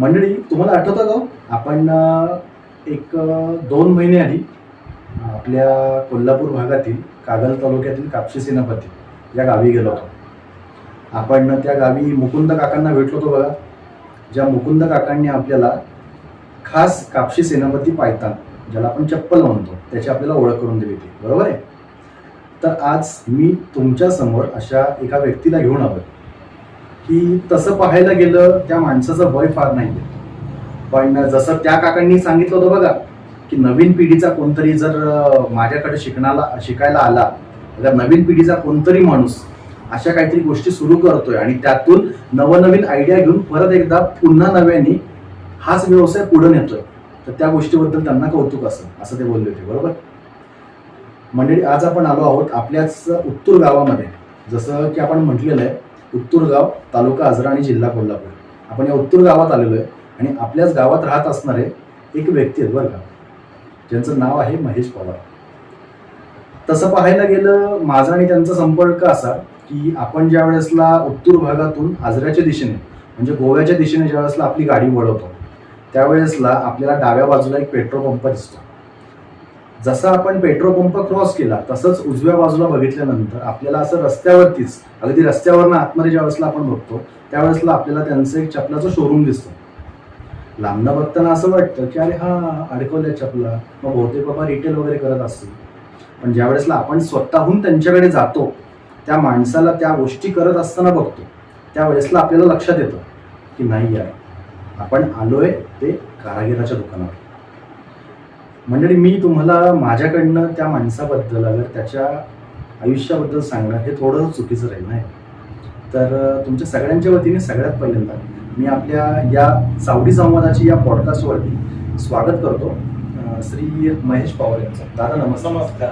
मंडळी तुम्हाला आठवतं का? आपण एक दोन महिने आधी आपल्या कोल्हापूर भागातील कागल तालुक्यातील कापशी सेनापती या गावी गेलो होतो. आपण त्या गावी मुकुंद काकांना भेटलो होतो बघा. ज्या मुकुंद काकांनी आपल्याला खास कापशी सेनापती पायतान ज्याला आपण चप्पल म्हणतो त्याची आपल्याला ओळख करून दिली होती. बरोबर आहे? तर आज मी तुमच्यासमोर अशा एका व्यक्तीला घेऊन आलोय. की तसं पाहायला गेलं त्या माणसाचं वय फार नाही पण जसं त्या काकांनी सांगितलं होतं बघा की नवीन पिढीचा कोणतरी जर माझ्याकडे शिकणाला शिकायला आला तर नवीन पिढीचा कोणतरी माणूस अशा काहीतरी गोष्टी सुरू करतोय आणि त्यातून नवनवीन आयडिया घेऊन परत एकदा पुन्हा नव्याने हाच व्यवसाय पुढे नेतोय. तर त्या गोष्टीबद्दल त्यांना कौतुक असं असं ते बोलले होते बरोबर? मंडळी आज आपण आलो आहोत आपल्याच उत्तूर गावामध्ये. जसं की आपण म्हटलेलं आहे उत्तूरगाव तालुका आजरा आणि जिल्हा कोल्हापूर. आपण या उत्तूर गावात आलेलो आहे आणि आपल्याच गावात राहत असणारे एक व्यक्ती आहेत बरं का ज्यांचं नाव आहे महेश पवार. तसं पाहायला गेलं माझा आणि त्यांचा संपर्क असा की आपण ज्या वेळेसला उत्तूर भागातून आजऱ्याच्या दिशेने म्हणजे गोव्याच्या दिशेने ज्या वेळेसला आपली गाडी वळवतो त्यावेळेसला आपल्याला डाव्या बाजूला एक पेट्रोल पंप दिसतो. जसा आपण पेट्रोल पंप क्रॉस केला तसंच उजव्या बाजूला बघितल्यानंतर आपल्याला असं रस्त्यावरतीच अगदी रस्त्यावरनं आतमध्ये ज्या वेळेसला आपण बघतो त्यावेळेसला आपल्याला त्यांचं एक चपलाचं शोरूम दिसतं. लांबनं बघताना असं वाटतं की अरे हा अडकवल्या चपला. मग बहुतेक बाबा रिटेल वगैरे करत असतील. पण ज्या वेळेसला आपण स्वतःहून त्यांच्याकडे जातो त्या माणसाला त्या गोष्टी करत असताना बघतो त्यावेळेसला आपल्याला लक्षात येतं की नाही यार आपण आलोय ते कारागिराच्या दुकानावर. मंडळी मी तुम्हाला माझ्याकडनं त्या माणसाबद्दल अगर त्याच्या आयुष्याबद्दल सांगणं हे थोडं चुकीचं राहील नाही तर तुमच्या सगळ्यांच्या वतीने सगळ्यात पहिल्यांदा मी आपल्या या सावडी संवादाची या पॉडकास्टवरती स्वागत करतो श्री महेश पवार यांचं. दादा नमस्कार नमस्कार.